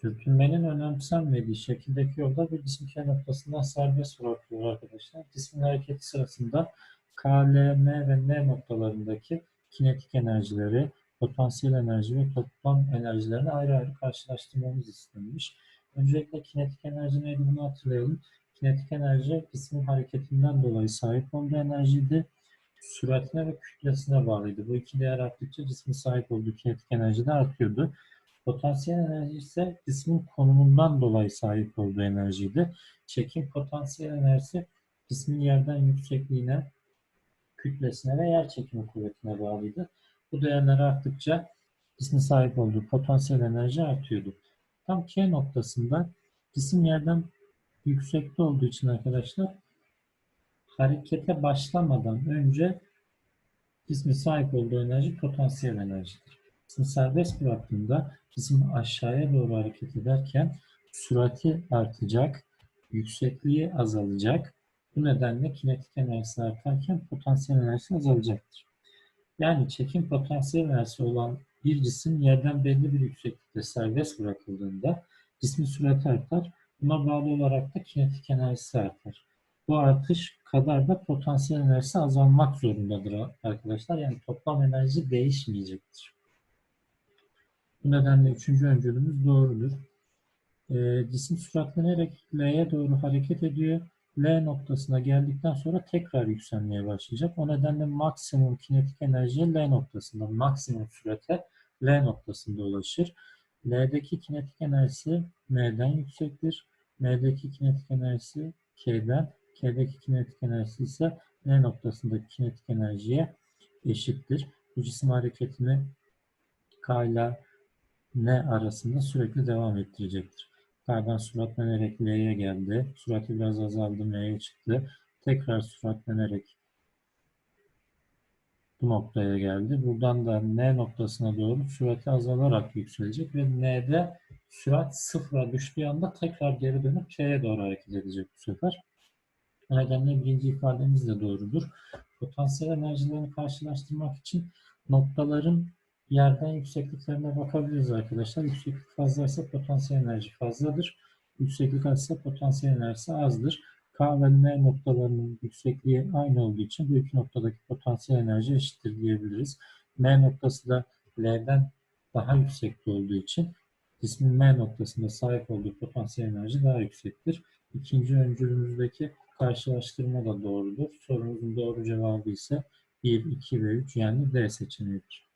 Sürtünmenin önemsenmediği şekildeki yolda bir cisim K noktasından serbest bırakılıyor arkadaşlar. Cismin hareketi sırasında K, L, M ve N noktalarındaki kinetik enerjileri, potansiyel enerji ve toplam enerjilerini ayrı ayrı karşılaştırmamız istenmiş. Öncelikle kinetik enerji neydi bunu hatırlayalım. Kinetik enerji cismin hareketinden dolayı sahip olduğu enerjiydi. Süratine ve kütlesine bağlıydı. Bu iki değer arttıkça cismin sahip olduğu kinetik enerji de artıyordu. Potansiyel enerji ise cismin konumundan dolayı sahip olduğu enerjiydi. Çekim potansiyel enerjisi cismin yerden yüksekliğine, kütlesine ve yer çekimi kuvvetine bağlıydı. Bu değerler arttıkça cismin sahip olduğu potansiyel enerji artıyordu. Tam K noktasında cisim yerden yüksekte olduğu için arkadaşlar harekete başlamadan önce cismin sahip olduğu enerji potansiyel enerjidir. Cisim serbest bıraktığında cisim aşağıya doğru hareket ederken sürati artacak, yüksekliği azalacak. Bu nedenle kinetik enerjisi artarken potansiyel enerjisi azalacaktır. Yani çekim potansiyel enerjisi olan bir cisim yerden belli bir yükseklikte serbest bırakıldığında cismin sürati artar. Buna bağlı olarak da kinetik enerjisi artar. Bu artış kadar da potansiyel enerjisi azalmak zorundadır arkadaşlar. Yani toplam enerji değişmeyecektir. Bu nedenle üçüncü öncülümüz doğrudur. E, cisim süratlenerek L'ye doğru hareket ediyor. L noktasına geldikten sonra tekrar yükselmeye başlayacak. O nedenle maksimum kinetik enerjiye L noktasında, maksimum sürate L noktasında ulaşır. L'deki kinetik enerjisi M'den yüksektir. M'deki kinetik enerjisi K'den, K'deki kinetik enerjisi ise L noktasındaki kinetik enerjiye eşittir. Bu cisim hareketini K ile N arasında sürekli devam ettirecektir. K'dan süratlenerek L'ye geldi. Sürati biraz azaldı, M'ye çıktı. Tekrar süratlenerek bu noktaya geldi. Buradan da N noktasına doğru sürati azalarak yükselecek ve N'de sürat sıfıra düştüğü anda tekrar geri dönüp K'ye doğru hareket edecek bu sefer. O nedenle birinci ifademiz de doğrudur. Potansiyel enerjilerini karşılaştırmak için noktaların yerden yüksekliklerine bakabiliriz arkadaşlar. Yükseklik fazlaysa potansiyel enerji fazladır. Yükseklik azsa potansiyel enerjisi azdır. K ve N noktalarının yüksekliği aynı olduğu için bu iki noktadaki potansiyel enerji eşittir diyebiliriz. M noktası da L'den daha yüksekte olduğu için cismin M noktasında sahip olduğu potansiyel enerji daha yüksektir. İkinci öncülümüzdeki karşılaştırma da doğrudur. Sorumuzun doğru cevabı ise 1, 2 ve 3 yani D seçeneğidir.